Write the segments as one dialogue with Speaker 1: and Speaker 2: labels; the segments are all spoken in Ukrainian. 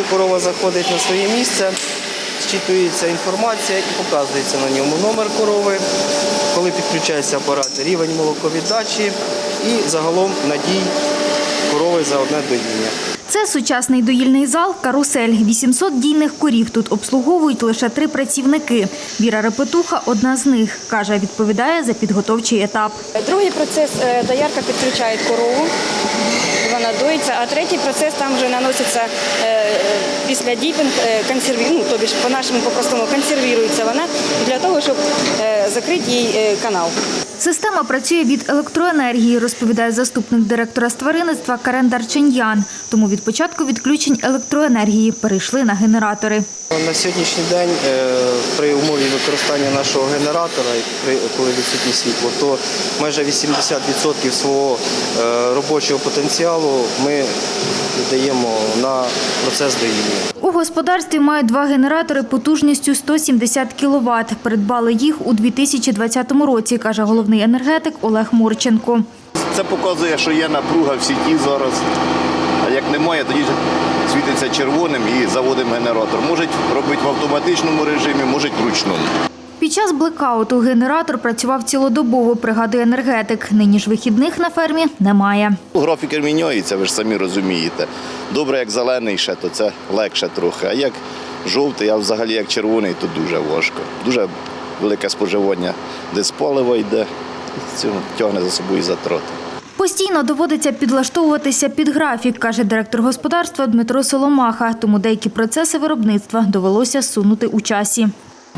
Speaker 1: Коли корова заходить на своє місце, зчитується інформація і показується на ньому номер корови, коли підключається апарат, рівень молоковіддачі і загалом надій корови за одне доїння.
Speaker 2: Це сучасний доїльний зал «Карусель». 800 дійних корів тут обслуговують лише три працівники. Віра Репетуха – одна з них. Каже, відповідає за підготовчий етап.
Speaker 3: Другий процес е, доярка підключає корову, вона доїться, а третій процес там вже наноситься е, після діпінг, е, ну, тобі ж по-нашому по-простому консервірується вона для того, щоб закрити їй канал.
Speaker 2: Система працює від електроенергії, розповідає заступник директора з тваринництва Карен Дарченьян. Тому від початку відключень електроенергії перейшли на генератори.
Speaker 1: На сьогоднішній день е, при умові використання нашого генератора, коли відсутнє світло, то майже 80% свого е, робочого потенціалу ми віддаємо на процес доїння.
Speaker 2: У господарстві мають два генератори потужністю 170 кВт. Придбали їх у 2020 році, каже головний енергетик Олег Мурченко.
Speaker 4: Це показує, що є напруга в сіті зараз. Як немає, тоді світиться червоним і заводимо генератор. Можуть робити в автоматичному режимі, можуть вручному.
Speaker 2: Під час блекауту генератор працював цілодобово, пригадує енергетик. Нині ж вихідних на фермі немає.
Speaker 4: Ну, Графік міняється, ви ж самі розумієте. Добре, як зелений ще, то це легше трохи. А як жовтий, а взагалі як червоний, то дуже важко. Дуже велике споживання диспалива йде, і цього тягне за собою затрати.
Speaker 2: Постійно доводиться підлаштовуватися під графік, каже директор господарства Дмитро Соломаха. Тому деякі процеси виробництва довелося сунути у часі.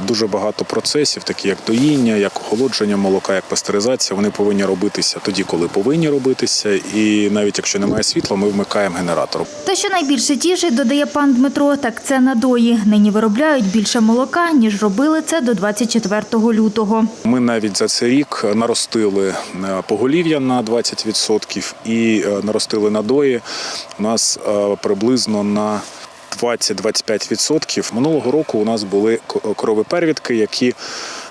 Speaker 5: Дуже багато процесів, такі як доїння, як охолодження молока, як пастеризація, вони повинні робитися тоді, коли повинні робитися. І навіть якщо немає світла, ми вмикаємо генератор.
Speaker 2: Та що найбільше тішить, додає пан Дмитро, так це надої. Нині виробляють більше молока, ніж робили це до 24 лютого.
Speaker 5: Ми навіть за цей рік наростили е, поголів'я на 20% і е, наростили надої у нас е, приблизно на 20-25%. Минулого року у нас були ко- корови первідки, які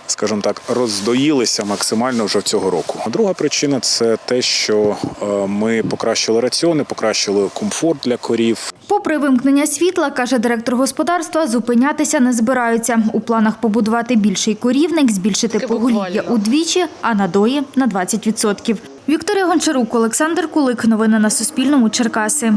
Speaker 5: скажімо так, роздоїлися максимально вже цього року. А друга причина це те, що е, ми покращили раціони, покращили комфорт для корів.
Speaker 2: Попри вимкнення світла, каже директор господарства, зупинятися не збираються. У планах побудувати більший корівник, збільшити поголів'я удвічі, а надої на 20%. Вікторія Гончарук, Олександр Кулик. Новини на Суспільному. Черкаси.